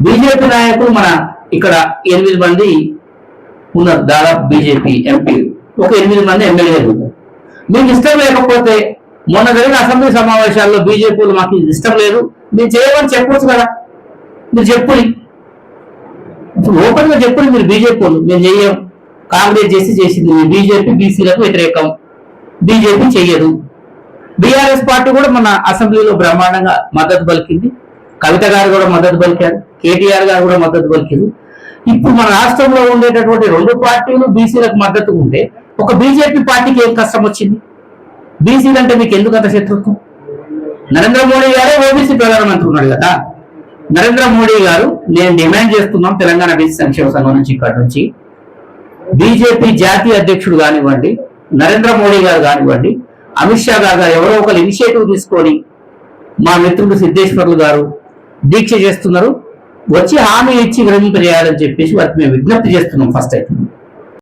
BJP నాయకులు మన ఇక్కడ ఎనిమిది మంది ఉన్నారు దాదాపు బీజేపీ ఎంపీ. ఒక ఎనిమిది మంది ఎమ్మెల్యేలు మీకు ఇష్టం లేకపోతే మొన్న జరిగిన అసెంబ్లీ సమావేశాల్లో బీజేపీలు మాకు ఇష్టం లేదు. మీరు చేయమని చెప్పొచ్చు కదా. మీరు చెప్పుని. ఓపెన్గా చెప్పుని మీరు బీజేపీ మేము చెయ్యం. కాంగ్రెస్ చేసి చేసింది మీ బీజేపీ బీసీలకు వ్యతిరేకం. బీజేపీ చెయ్యదు. బీఆర్ఎస్ పార్టీ కూడా మన అసెంబ్లీలో బ్రహ్మాండంగా మద్దతు పలికింది. కవిత గారు కూడా మద్దతు పలికారు కేటీఆర్ గారు కూడా మద్దతు పలికారు. ఇప్పుడు మన రాష్ట్రంలో ఉండేటటువంటి రెండు పార్టీలు బీసీలకు మద్దతు ఉంటే ఒక బీజేపీ పార్టీకి ఏం కష్టం వచ్చింది? బీసీలు అంటే మీకు ఎందుకు అంత శత్రుత్వం? నరేంద్ర మోడీ గారే ఓబీసీ ప్రధానమంత్రి ఉన్నాడు కదా. నరేంద్ర మోడీ గారు నేను డిమాండ్ చేస్తున్నాం తెలంగాణ బీసీ సంక్షేమ సంఘం నుంచి ఇక్కడ నుంచి బీజేపీ జాతీయ అధ్యక్షుడు కానివ్వండి నరేంద్ర మోడీ గారు కానివ్వండి అమిత్ షా గారు గారు ఎవరో ఒకరు ఇనిషియేటివ్ తీసుకొని మా మిత్రుడు సిద్ధేశ్వర్లు గారు దీక్ష చేస్తున్నారు. వచ్చి హామీ ఇచ్చి విరమింపజేయాలని చెప్పేసి వారికి మేము విజ్ఞప్తి చేస్తున్నాం ఫస్ట్ అయితే.